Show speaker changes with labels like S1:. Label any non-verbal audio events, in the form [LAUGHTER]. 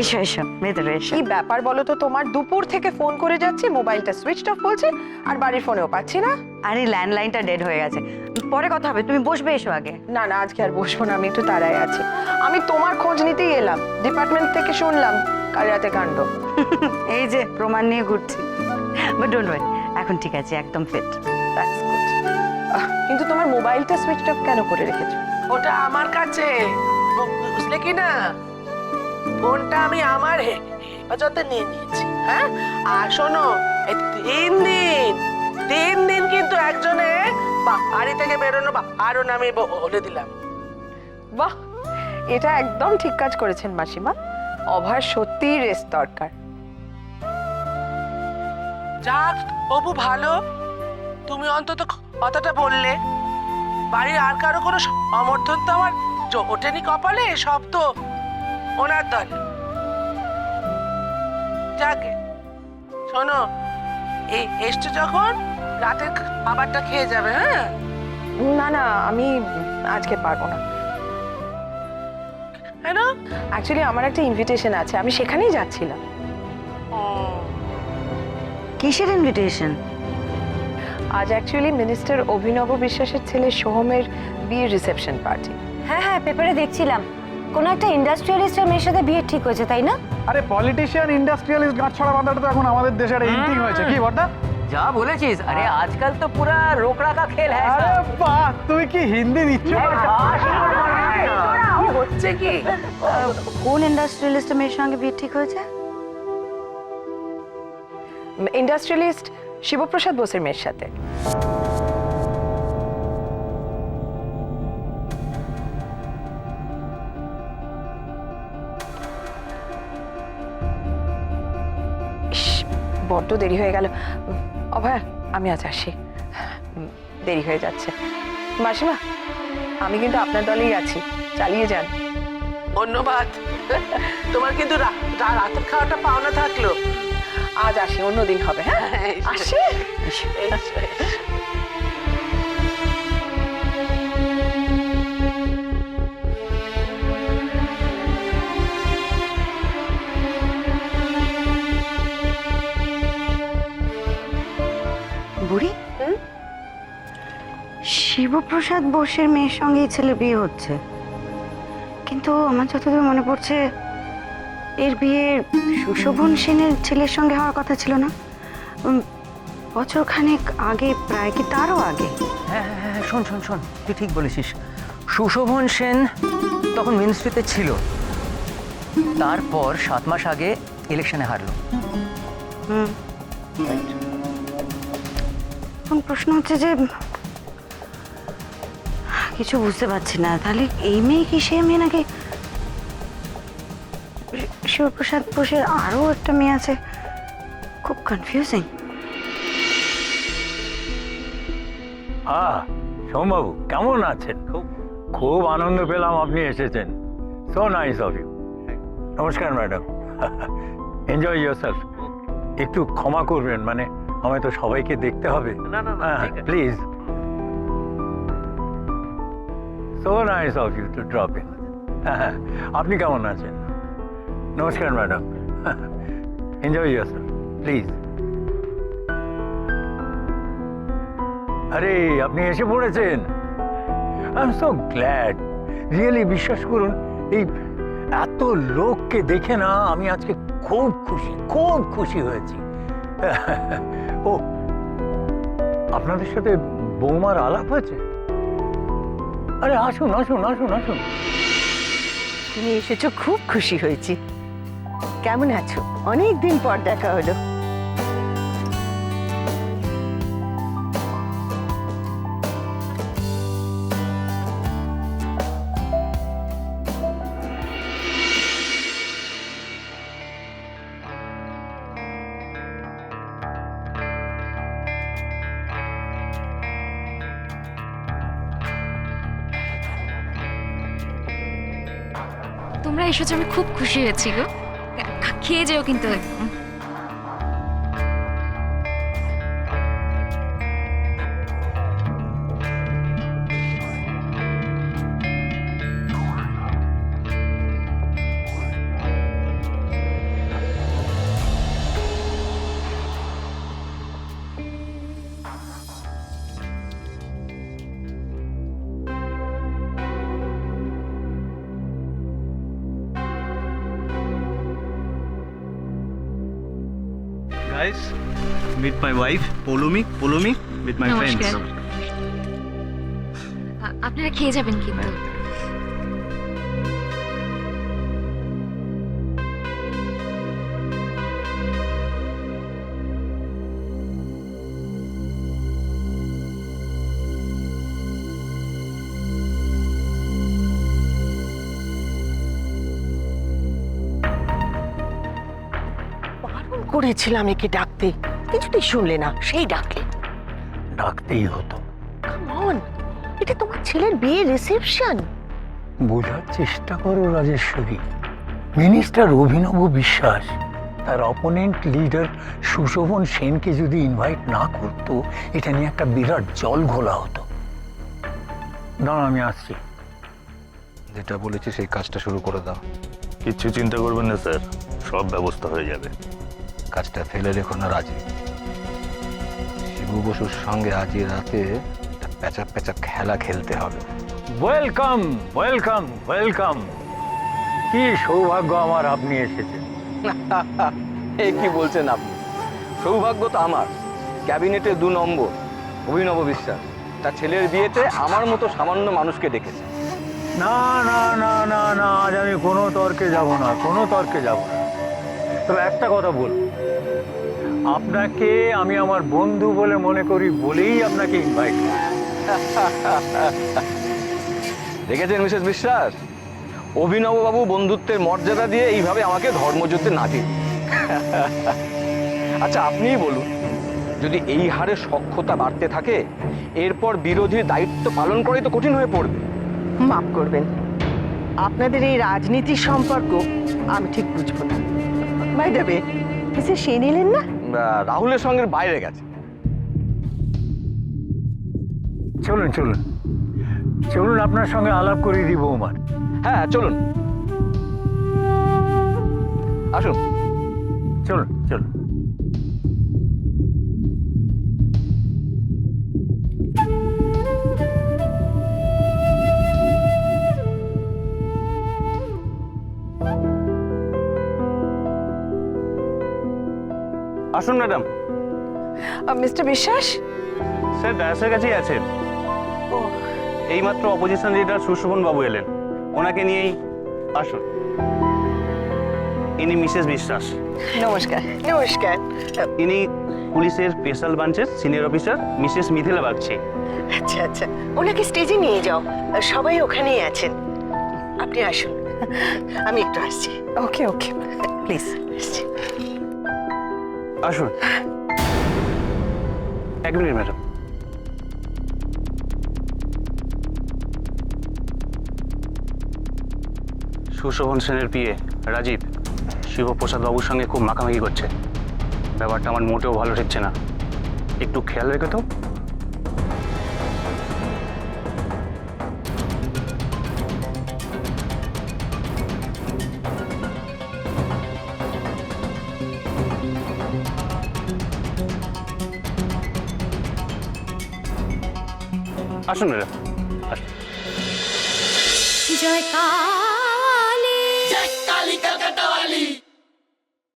S1: এসো এসো ভেতরে এসো।
S2: কি ব্যাপার বলো তো? তোমার দুপুর থেকে ফোন করে যাচ্ছি মোবাইলটা সুইচ অফ বলছে আর বাড়ির ফোনেও পাচ্ছি না।
S1: আরে ল্যান্ডলাইনটা ডেড হয়ে গেছে। পরে কথা হবে তুমি বসবে এসো আগে।
S2: না না আজকে আর বসবো না আমি একটু তাড়ায় আছি। আমি তোমার খোঁজ নিতেই এলাম ডিপার্টমেন্ট থেকে শুনলাম কাল রাতে কাণ্ড। [LAUGHS]
S1: এই যে প্রমাণ নিয়ে ঘুরছি। বাট ডোন্ট ওয়ারি এখন ঠিক আছে একদম ফিট
S2: good. আহ, কিন্তু তোমার মোবাইলটা সুইচ অফ কেন করে রেখেছো?
S3: ওটা আমার কাছে। বুঝলে কি না? ফোনটা আমি আমার হে- হেফাজতে নিয়ে নিয়েছি হ্যাঁ? আর শোনো এই তিন দিন তিন দিন কিন্তু একজনে বা- বাড়ি থেকে বেরোনো বারণ আমি ব- বলে দিলাম।
S2: বাহ এটা একদম ঠিক কাজ করেছেন মাসিমা। অভয় সত্যিই রেস্ট দরকার।
S3: যাক বাবু ভালো। তুমি অন্তত কথাটা বললে। বাড়ির আর কারও কোনো সমর্থন তো আমার ওঠেনি কপালে সব তো ওনার দল। যাকে। শোনো এই এসছো যখন রাতের খাবারটা খেয়ে যাবে হ্যাঁ?
S2: না না আমি আজকে পারব না।
S3: কেন?
S2: অ্যাকচুয়ালি আমার একটা ইনভিটেশন আছে আমি সেখানেই যাচ্ছিলাম।
S1: কিসের ইনভিটেশন
S2: আজ অ্যাকচুয়ালি মিনিস্টার অভিনব বিশ্বাসের ছেলে সোহমের বিয়ের রিসেপশন পার্টি
S4: হ্যাঁ হ্যাঁ পেপারে দেখছিলাম। কোনো একটা ইন্ডাস্ট্রিয়ালিস্টের মেয়ের সাথে বিয়ে ঠিক হয়েছে তাই না
S5: আরে পলিটিশিয়ান ইন্ডাস্ট্রিয়ালিস্ট গাঁট ছড়া বাঁধাটা তো এখন আমাদের দেশে একটা ইন্টিং হয়েছে কি বড়দা
S6: যা বলেছিস আরে আজকাল তো পুরা রোকড়া কা খেল হ্যাঁ
S5: আরে বাহ তুই কি হিন্দি নিচ্ছ
S3: হচ্ছে কি
S1: কোন ইন্ডাস্ট্রিয়ালিস্টের মেয়ের সঙ্গে বিয়ে ঠিক হয়েছে
S2: ইন্ডাস্ট্রিয়ালিস্ট শিবপ্রসাদ বোসের মেয়ের সাথে বড্ড দেরি হয়ে গেল। অভয়া আমি আজ আসি। দেরি হয়ে যাচ্ছে। মাসিমা আমি কিন্তু আপনার দলেই আছি। চালিয়ে যান।
S3: ধন্যবাদ। তোমার কিন্তু রাতের খাওয়াটা পাওনা থাকল।
S2: আজ আসি অন্যদিন হবে হ্যাঁ? আসি?
S1: বুড়ি? শিবপ্রসাদ বোসের মেয়ের সঙ্গে এই ছেলে বিয়ে হচ্ছে। কিন্তু আমার যতদূর মনে পড়ছে এর বিয়ে সুশোভন সেনের ছেলের সঙ্গে হওয়ার কথা ছিল না। উম, বছর খানেক আগে প্রায় কি তারও আগে?
S6: হ্যাঁ হ্যাঁ, হ্যাঁ শোন শোন শোন তুই ঠিক বলেছিস। সুশোভন সেন তখন মিনিস্ট্রিতে ছিল। তারপর সাত মাস আগে ইলেকশনে হারলো।
S1: হুম। এখন প্রশ্ন হচ্ছে যে, কিছু বুঝতে পারছি না। তাহলে এই মেয়ে কি সে মেয়ে নাকি? শিবপ্রসাদ বোসের আরও একটা মেয়ে আছে। খুব কনফিউজিং
S7: আহ, সোমবাবু, কেমন আছেন? খুব খুব আনন্দ পেলাম আপনি এসেছেন। সো নাইস অফ ইউ নমস্কার, ম্যাডাম। এনজয় ইয়োর সেলফ একটু ক্ষমা করবেন মানে আমায় তো সবাইকে দেখতে হবে। Please so nice of you to drop in আপনি কেমন আছেন? নমস্কার madam enjoy yourself please আরে আপনি এসে পড়েছেন। I am so glad really বিশ্বাস করুন এই এত লোককে দেখে না আমি আজকে খুব খুশি খুব খুশি হয়েছি। ও, আপনাদের সাথে বৌমার আলাপ হয়েছে? আরে, আসুন আসুন আসুন আসুন।
S2: তুমি এসেছ, খুব খুশি হয়েছি। কেমন আছো? অনেক দিন পর দেখা হলো।
S8: তোমরা এসেছ আমি খুব খুশি হয়েছি গো খেয়ে যেও কিন্তু একদম।
S5: Guys, meet my wife, Polumi. Polumi, with my friends.
S8: আপনারা খেয়ে যাবেন কিন্তু
S9: করেছিলাম একে ডাকতে। কিছুতেই শুনলে না সেই ডাকলে।
S7: ডাকতেই হতো।
S9: কেমন এটা তোমার ছেলের বিয়ে রিসেপশন
S7: বোঝার চেষ্টা করো রাজেশ্বরী। মিনিস্টার অভিনব বিশ্বাস তার অপোনেন্ট লিডার সুশোভন সেনকে যদি ইনভাইট না করতো এটা নিয়ে একটা বিরাট জল ঘোলা হতো। দাঁড়া আমি আসছি।
S10: যেটা বলেছি সেই কাজটা শুরু করে দাও।
S11: কিচ্ছু চিন্তা করবেন না স্যার। সব ব্যবস্থা হয়ে যাবে।
S10: কাজটা ফেলে রেখো না রাজি। শিবু বসুর সঙ্গে আজ রাতে একটা প্যাঁচা প্যাঁচা খেলা খেলতে হবে।
S7: Welcome welcome welcome. কি সৌভাগ্য আমার আপনি এসেছেন। [LAUGHS]
S10: এ কি বলছেন আপনি? সৌভাগ্য তো আমার। ক্যাবিনেটে দু নম্বর অভিনব বিশ্বাস। তার ছেলের বিয়েতে আমার মতো সামান্য মানুষকে ডেকেছে।
S7: না না না না না আজ আমি কোনো তর্কে যাব না কোনো তর্কে যাব না। তবে একটা কথা বল। আপনাকে আমি আমার বন্ধু বলে মনে করি বলেই আপনাকে ইনভাইট
S10: দেখেছেন মিসেস বিশ্বাস? অভিনববাবু বন্ধুত্বের মর্যাদা দিয়ে এইভাবে আমাকে ধর্মযুদ্ধে না দিন। আচ্ছা আপনিই বলুন, যদি এই হারে সক্ষতা বাড়তে থাকে, এরপর বিরোধীর দায়িত্ব পালন করাই তো কঠিন হয়ে পড়বে।
S9: মাফ করবেন। আপনাদের এই রাজনীতির সম্পর্ক আমি ঠিক বুঝব না। বাই দেবে মিসেস সেন এলেন না?
S10: রাহুলের সঙ্গে বাইরে গেছে।
S7: চলুন চলুন। চলুন আপনার সঙ্গে আলাপ করিয়ে দিব উমার
S10: হ্যাঁ চলুন। আসুন।
S7: চলুন চলুন।
S5: আসুন ম্যাডাম।
S2: মিস্টার বিশ্বাস?
S5: স্যার ডায়াসের কাছেই আছেন এইমাত্র অপোজিশন লিডার সুশোভন বাবু এলেন। ওনাকে নিয়েই আসুন। ইনি মিসেস বিশ্বাস।
S9: নমস্কার। নমস্কার।
S5: ইনি পুলিশের স্পেশাল ব্রাঞ্চের senior officer Mrs Mithila Bagchi.
S9: আচ্ছা আচ্ছা। ওনাকে স্টেজে নিয়ে যাও। সবাই ওখানেই আছেন। আপনি আসুন। আমি একটু আসছি।
S2: ওকে ওকে প্লিজ
S9: আসছি।
S5: আসুন। এক মিনিট, ম্যাডাম। সুশোভন সেনের পিয়ে রাজীব শিবপ্রসাদ বাবুর সঙ্গে খুব মাখামাখি করছে। ব্যাপারটা আমার মোটেও ভালো ঠেকছে না। একটু খেয়াল রেখে তো। আসুন ম্যাডাম
S8: জয়কার।